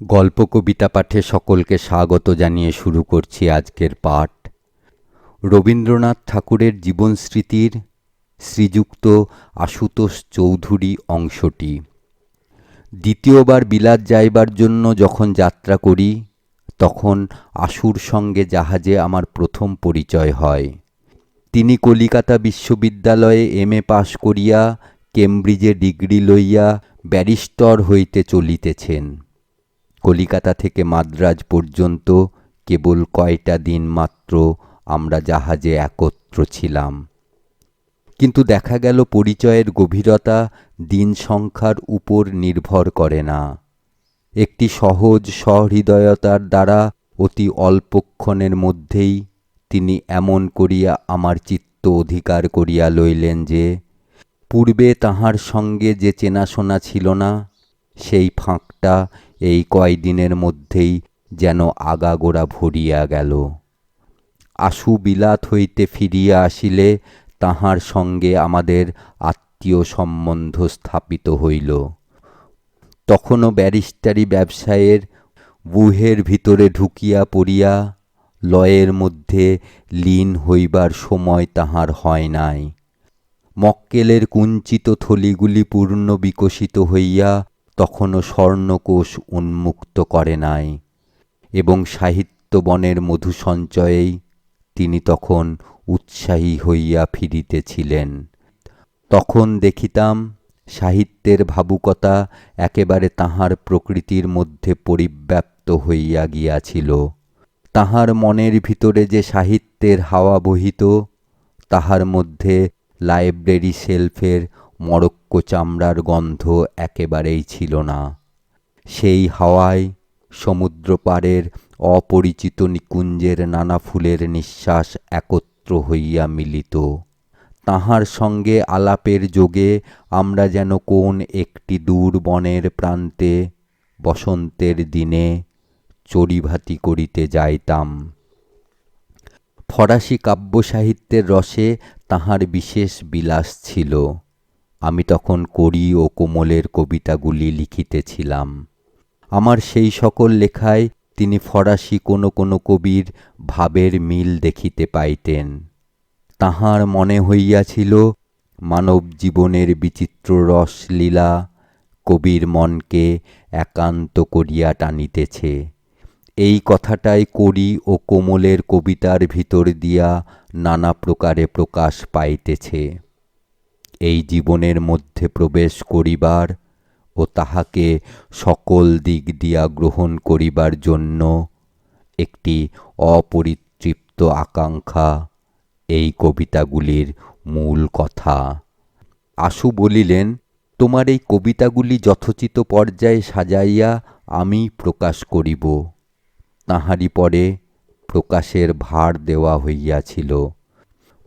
গল্প কবিতা পাঠে সকলকে স্বাগত জানিয়ে শুরু করছি আজকের পাঠ। রবীন্দ্রনাথ ঠাকুরের জীবনস্মৃতির শ্রীযুক্ত আশুতোষ চৌধুরী অংশটি। দ্বিতীয়বার বিলাত যাইবার জন্য যখন যাত্রা করি, তখন আশুর সঙ্গে জাহাজে আমার প্রথম পরিচয় হয়। তিনি কলিকাতা বিশ্ববিদ্যালয়ে এম এ পাশ করিয়া, কেমব্রিজে ডিগ্রি লইয়া ব্যারিস্টর হইতে চলিতেছেন। কলিকাতা থেকে মাদ্রাজ পর্যন্ত কেবল কয়টা দিন মাত্র আমরা জাহাজে একত্র ছিলাম। কিন্তু দেখা গেল পরিচয়ের গভীরতা দিন সংখ্যার উপর নির্ভর করে না। একটি সহজ সহৃদয়তার দ্বারা অতি অল্পক্ষণের মধ্যেই তিনি এমন করিয়া আমার চিত্ত অধিকার করিয়া লইলেন যে, পূর্বে তাহার সঙ্গে যে চেনাশোনা ছিল না সেই ফাঁকটা এই কয়দিনের মধ্যেই যেন আগাগোড়া ভরিয়া গেল। আশু বিলাত হইতে ফিরিয়া আসিলে তাহার সঙ্গে আমাদের আত্মীয় সম্বন্ধ স্থাপিত হইল। তখনও ব্যারিস্টারি ব্যবসায়ের বুহের ভিতরে ঢুকিয়া পড়িয়া লয়ের মধ্যে লীন হইবার সময় তাহার হয় নাই। মক্কেলের কুঞ্চিত থলিগুলি পূর্ণ বিকশিত হইয়া তখনও স্বর্ণকোষ উন্মুক্ত করে নাই এবং সাহিত্যবনের মধু সঞ্চয়েই তিনি তখন উৎসাহী হইয়া ফিরিতেছিলেন। তখন দেখিতাম সাহিত্যের ভাবুকতা একেবারে তাহার প্রকৃতির মধ্যে পরিব্যাপ্ত হইয়া গিয়াছিল। তাহার মনের ভিতরে যে সাহিত্যের হাওয়া বহিত, তাহার মধ্যে লাইব্রেরি শেলফের মরক্কো চামড়ার গন্ধ একেবারেই ছিল না। সেই হাওয়ায় সমুদ্রপাড়ের অপরিচিত নিকুঞ্জের নানা ফুলের নিঃশ্বাস একত্র হইয়া মিলিত। তাহার সঙ্গে আলাপের যোগে আমরা যেন কোন একটি দূর বনের প্রান্তে বসন্তের দিনে চড়িভাতি করিতে যাইতাম। ফরাসি কাব্য সাহিত্যের রসে তাহার বিশেষ বিলাস ছিল। আমি তখন করি ও কোমলের কবিতাগুলি লিখিতেছিলাম। আমার সেই সকল লেখায় তিনি ফরাসি কোনো কোনো কবির ভাবের মিল দেখিতে পাইতেন। তাহার মনে হইয়াছিল, মানব জীবনের বিচিত্র রসলীলা কবির মনকে একান্ত করিয়া টানিতেছে। এই কথাটাই করি ও কোমলের কবিতার ভিতর দিয়া নানা প্রকারে প্রকাশ পাইতেছে। এই জীবনের মধ্যে প্রবেশ করিবার ও তাহাকে সকল দিক দিয়া গ্রহণ করিবার জন্য একটি অপরিতৃপ্ত আকাঙ্ক্ষা এই কবিতাগুলির মূল কথা। আশু বলিলেন, তোমার এই কবিতাগুলি যথোচিত পর্যায়ে সাজাইয়া আমি প্রকাশ করিব। তাহারই পরে প্রকাশের ভার দেওয়া হইয়াছিল।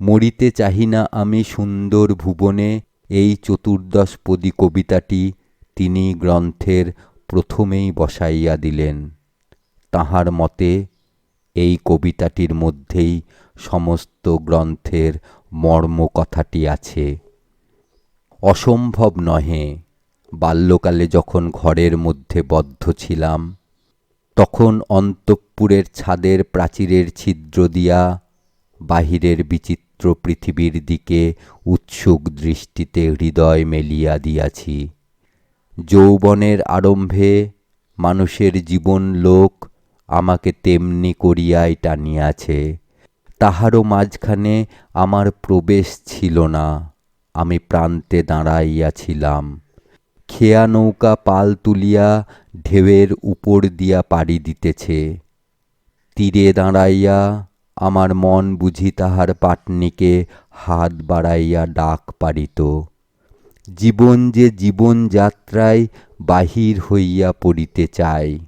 মরিতে চাহি না আমি সুন্দর ভুবনে, এই চতুর্দশপদী কবিতাটি তিনি গ্রন্থের প্রথমেই বসাইয়া দিলেন। তাহার মতে, এই কবিতাটির মধ্যেই সমস্ত গ্রন্থের মর্ম কথাটি আছে। অসম্ভব নহে, বাল্যকালে যখন ঘরের মধ্যে বদ্ধ ছিলাম, তখন অন্তঃপুরের ছাদের প্রাচীরের ছিদ্র দিয়া বাহিরের বিচিত্র পৃথিবীর দিকে উৎসুক দৃষ্টিতে হৃদয় মেলিয়া দিয়াছি। যৌবনের আরম্ভে মানুষের জীবন লোক আমাকে তেমনি করিয়াই টানিয়াছে। তাহারও মাঝখানে আমার প্রবেশ ছিল না, আমি প্রান্তে দাঁড়াইয়াছিলাম খেয়া নৌকা পাল তুলিয়া ঢেউয়ের উপর দিয়া পাড়ি দিতেছে। তীরে দাঁড়াইয়া আমার মন বুঝি তাহার পাটনিকে হাত বাড়াইয়া ডাক পারিত জীবন যে জীবনযাত্রায় বাহির হইয়া পড়িতে চায়।